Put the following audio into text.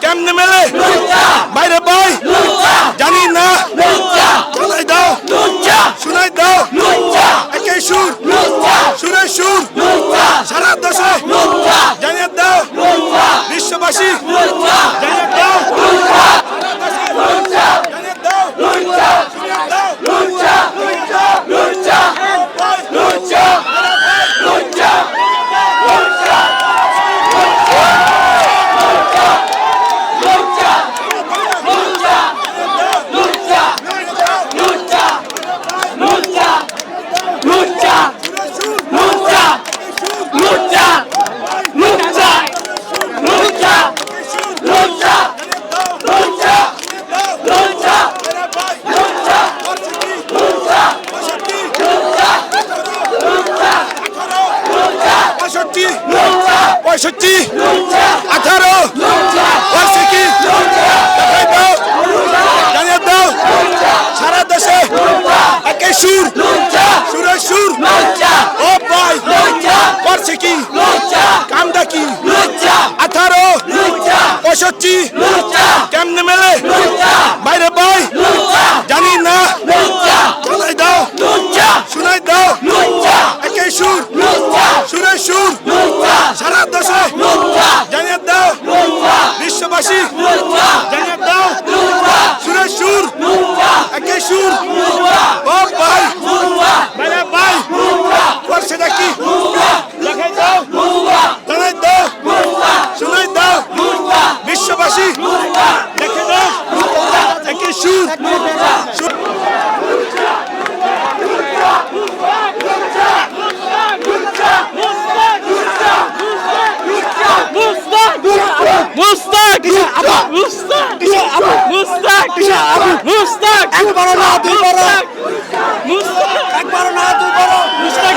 কেমনে মেলে? বাইরে পাই জানি না। চালাই দাও। শুনাই দাও। একে সুর। সুরে। সুর সারা দেশে। জানিয়ে দাও। বিশ্ববাসী। পঁয়ষট্টি আঠারো বিশ্ববাসী জানিয়ে দাও। সুরের সুর একে সুর ও ভাই বাইরে ভাই করছে নাকি দেখাই দাও। জানাই দাও। শুনাই দাও। বিশ্ববাসী। দেখে দাও একে সুর মুস্তাক মুস্তাক মুস্তাক মুস্তাক! মুস্তাক! একবারও না দুইবারও। মুস্তাক একবারও না দুইবারও মুস্তাক